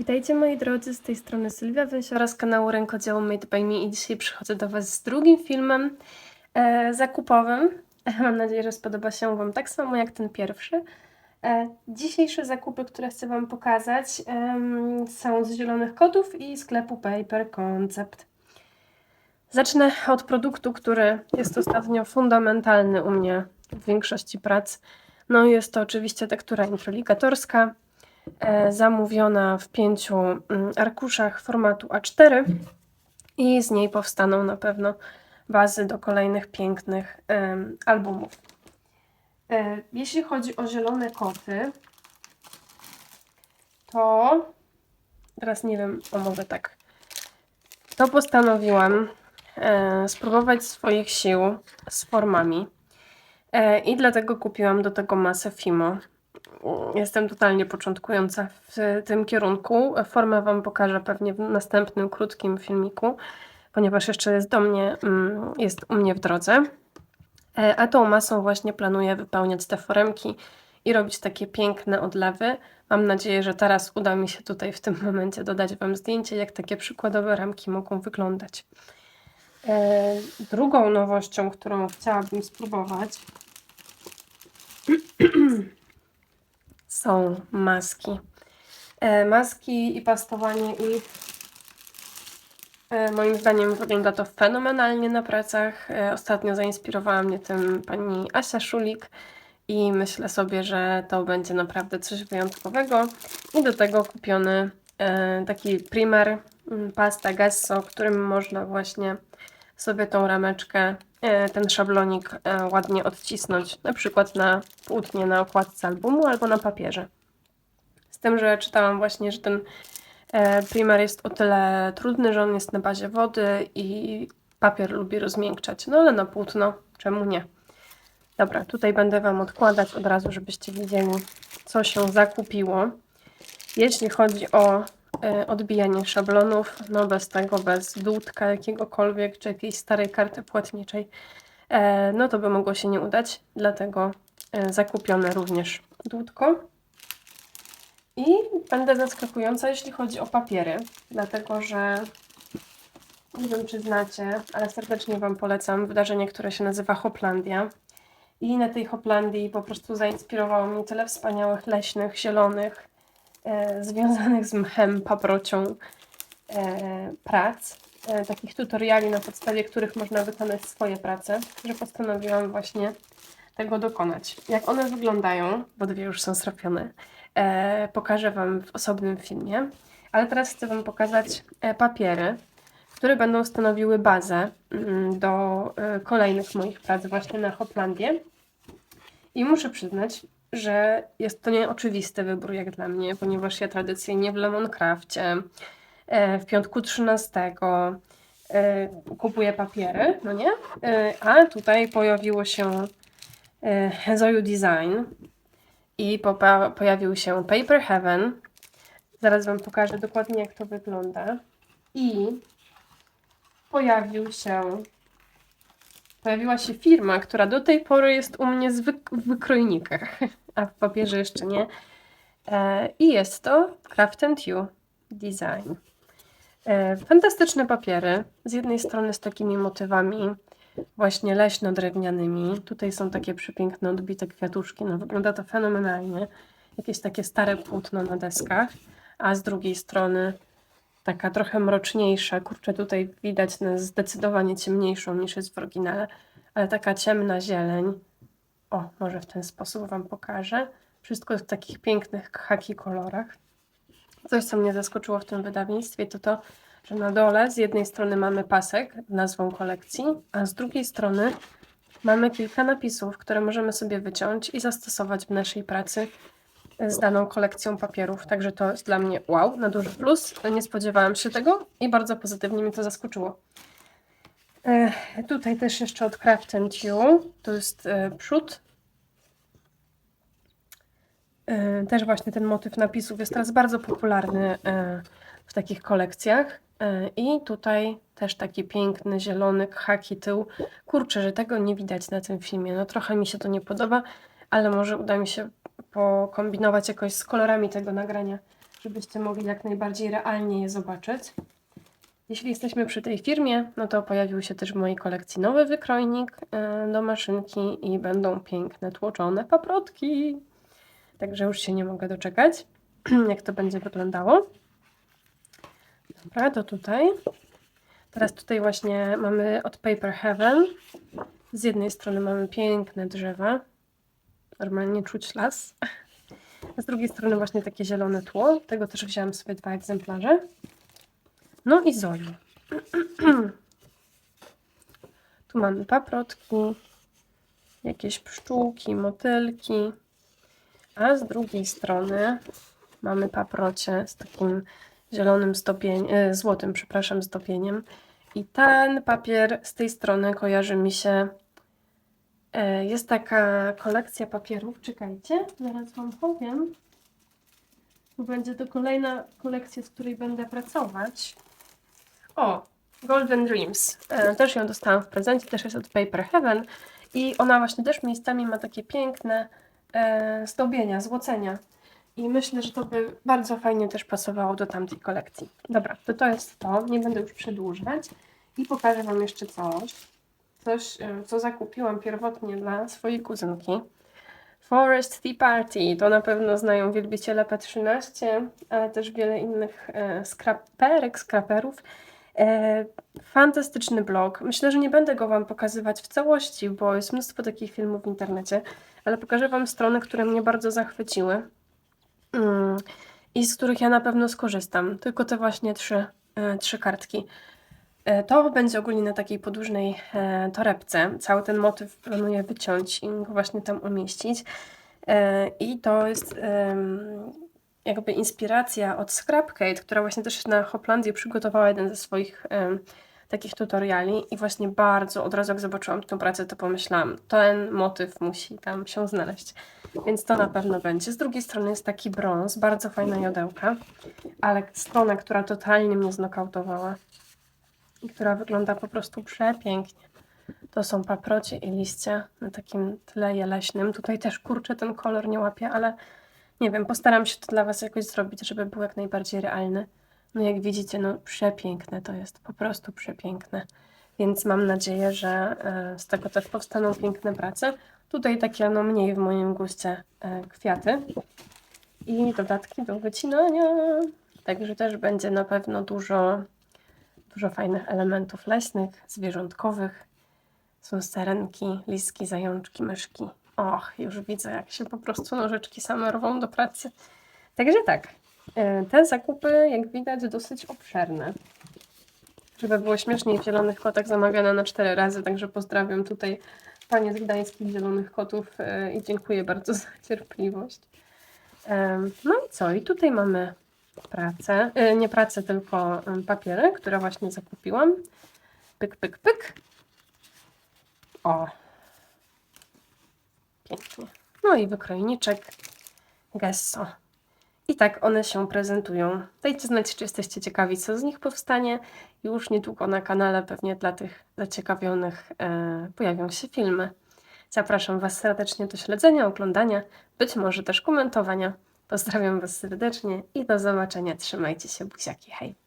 Witajcie moi drodzy, z tej strony Sylwia Węsiora z kanału Rękodzieło Made by Me i dzisiaj przychodzę do Was z drugim filmem e, zakupowym. Mam nadzieję, że spodoba się Wam tak samo jak ten pierwszy. E, dzisiejsze zakupy, które chcę Wam pokazać em, są z Zielonych Kotów i sklepu Paper Concept. Zacznę od produktu, który jest ostatnio fundamentalny u mnie w większości prac. No jest to oczywiście tektura introligatorska, e, zamówiona w pięciu mm, arkuszach formatu A4 i z niej powstaną na pewno bazy do kolejnych pięknych albumów. E, Jeśli chodzi o zielone koty, to teraz nie wiem, o może tak. To postanowiłam e, spróbować swoich sił z formami. E, I dlatego kupiłam do tego masę Fimo. Jestem totalnie początkująca w tym kierunku. Formę Wam pokażę pewnie w następnym krótkim filmiku, ponieważ jeszcze jest do mnie, mm, jest u mnie w drodze. E, A tą masą właśnie planuję wypełniać te foremki i robić takie piękne odlewy. Mam nadzieję, że teraz uda mi się tutaj w tym momencie dodać Wam zdjęcie, jak takie przykładowe ramki mogą wyglądać. E, Drugą nowością, którą chciałabym spróbować, są maski. E, Maski i pastowanie ich. e, Moim zdaniem wygląda to fenomenalnie na pracach. E, Ostatnio zainspirowała mnie tym pani Asia Szulik i myślę sobie, że to będzie naprawdę coś wyjątkowego. I do tego kupiony taki primer, mm, pasta Gesso, którym można właśnie sobie tą rameczkę, ten szablonik e, ładnie odcisnąć, na przykład na płótnie na okładce albumu albo na papierze. Z tym, że czytałam właśnie, że ten e, primer jest o tyle trudny, że on jest na bazie wody i papier lubi rozmiękczać. No ale na płótno, czemu nie? Dobra, tutaj będę Wam odkładać od razu, żebyście wiedzieli, co się zakupiło. Jeśli chodzi o e, odbijanie szablonów, no bez tego, bez dłutka jakiegokolwiek, czy jakiejś starej karty płatniczej, e, no to by mogło się nie udać, dlatego e, zakupione również dłutko. I będę zaskakująca, jeśli chodzi o papiery, dlatego że nie wiem, czy znacie, ale serdecznie Wam polecam wydarzenie, które się nazywa Hoplandia. I na tej Hoplandii po prostu zainspirowało mnie tyle wspaniałych, leśnych, zielonych, e, związanych z mchem, paprocią e, prac, e, takich tutoriali, na podstawie których można wykonać swoje prace, że postanowiłam właśnie tego dokonać. Jak one wyglądają, bo dwie już są zrobione, e, pokażę Wam w osobnym filmie, ale teraz chcę Wam pokazać e, papiery, które będą stanowiły bazę mm, do e, kolejnych moich prac właśnie na Hoplandię. I muszę przyznać, że jest to nieoczywisty wybór jak dla mnie, ponieważ ja tradycyjnie w Lemoncrafcie, e, w piątku 13 e, kupuję papiery, no nie? E, A tutaj pojawiło się Zoju Design i pojawił się Paper Heaven. Zaraz Wam pokażę dokładnie jak to wygląda. I pojawił się pojawiła się firma, która do tej pory jest u mnie w wykrojnikach, a w papierze jeszcze nie. E, I jest to Craft You Design. E, fantastyczne papiery. Z jednej strony z takimi motywami właśnie leśno-drewnianymi. Tutaj są takie przepiękne odbite kwiatuszki. No, wygląda to fenomenalnie. Jakieś takie stare płótno na deskach. A z drugiej strony taka trochę mroczniejsza. Kurczę, tutaj widać na zdecydowanie ciemniejszą niż jest w oryginale, ale taka ciemna zieleń. O, może w ten sposób Wam pokażę. Wszystko w takich pięknych khaki kolorach. Coś, co mnie zaskoczyło w tym wydawnictwie, to to, że na dole z jednej strony mamy pasek z nazwą kolekcji, a z drugiej strony mamy kilka napisów, które możemy sobie wyciąć i zastosować w naszej pracy z daną kolekcją papierów. Także to jest dla mnie wow, na duży plus. Nie spodziewałam się tego i bardzo pozytywnie mnie to zaskoczyło. E, tutaj też jeszcze od Craft You. To jest e, przód. E, też właśnie ten motyw napisów jest teraz bardzo popularny e, w takich kolekcjach. E, I tutaj też taki piękny, zielony, haki tył. Kurczę, że tego nie widać na tym filmie. No trochę mi się to nie podoba, ale może uda mi się pokombinować jakoś z kolorami tego nagrania, żebyście mogli jak najbardziej realnie je zobaczyć. Jeśli jesteśmy przy tej firmie, no to pojawił się też w mojej kolekcji nowy wykrojnik e, do maszynki i będą piękne tłoczone paprotki. Także już się nie mogę doczekać, jak to będzie wyglądało. Dobra, to tutaj. Teraz tutaj właśnie mamy od Paper Heaven. Z jednej strony mamy piękne drzewa. Normalnie czuć las. Z drugiej strony właśnie takie zielone tło. Tego też wziąłem sobie dwa egzemplarze. No i Zoi. tu mamy paprotki, jakieś pszczółki, motylki. A z drugiej strony mamy paprocie z takim zielonym zdobieniem, złotym, przepraszam, zdobieniem. I ten papier z tej strony kojarzy mi się. E, Jest taka kolekcja papierów. Czekajcie, zaraz Wam powiem. Będzie to kolejna kolekcja, z której będę pracować. O, Golden Dreams. E, Też ją dostałam w prezencie, też jest od Paper Heaven. I ona właśnie też miejscami ma takie piękne e, zdobienia, złocenia. I myślę, że to by bardzo fajnie też pasowało do tamtej kolekcji. Dobra, to to jest to. Nie będę już przedłużać. I pokażę Wam jeszcze coś. Coś, e, co zakupiłam pierwotnie dla swojej kuzynki. Forest Tea Party. To na pewno znają wielbiciele P13, ale też wiele innych e, skraperek, skraperów. E, fantastyczny blog. Myślę, że nie będę go Wam pokazywać w całości, bo jest mnóstwo takich filmów w internecie, ale pokażę Wam strony, które mnie bardzo zachwyciły mm, i z których ja na pewno skorzystam. Tylko te właśnie trzy, e, trzy kartki. E, To będzie ogólnie na takiej podłużnej e, torebce. Cały ten motyw planuję wyciąć i go właśnie tam umieścić. E, I to jest jakby inspiracja od Scrapkate, która właśnie też na Hoplandzie przygotowała jeden ze swoich takich tutoriali i właśnie bardzo od razu jak zobaczyłam tę pracę, to pomyślałam, ten motyw musi tam się znaleźć. Więc to na pewno będzie. Z drugiej strony jest taki brąz, bardzo fajna jodełka, ale strona, która totalnie mnie znokautowała i która wygląda po prostu przepięknie. To są paprocie i liście na takim tle jeleśnym. Tutaj też kurczę ten kolor nie łapię, ale nie wiem, postaram się to dla Was jakoś zrobić, żeby był jak najbardziej realny. No jak widzicie, no przepiękne to jest, po prostu przepiękne. Więc mam nadzieję, że e, z tego też powstaną piękne prace. Tutaj takie no mniej w moim guście e, kwiaty i dodatki do wycinania. Także też będzie na pewno dużo, dużo fajnych elementów leśnych, zwierzątkowych. Są sarenki, liski, zajączki, myszki. Och, już widzę, jak się po prostu nożyczki same rwą do pracy. Także tak, e, te zakupy, jak widać, dosyć obszerne. Żeby było śmieszniej, w Zielonych Kotach zamawiane na cztery razy, także pozdrawiam tutaj panie z gdańskich Zielonych Kotów e, i dziękuję bardzo za cierpliwość. No i co? I tutaj mamy pracę, e, nie pracę, tylko em, papiery, które właśnie zakupiłam. Pyk, pyk, pyk. O. Pięknie. No i wykrojniczek Gesso. I tak one się prezentują. Dajcie znać, czy jesteście ciekawi, co z nich powstanie. Już niedługo na kanale, pewnie dla tych zaciekawionych, e, pojawią się filmy. Zapraszam Was serdecznie do śledzenia, oglądania, być może też komentowania. Pozdrawiam Was serdecznie i do zobaczenia. Trzymajcie się, buziaki, hej!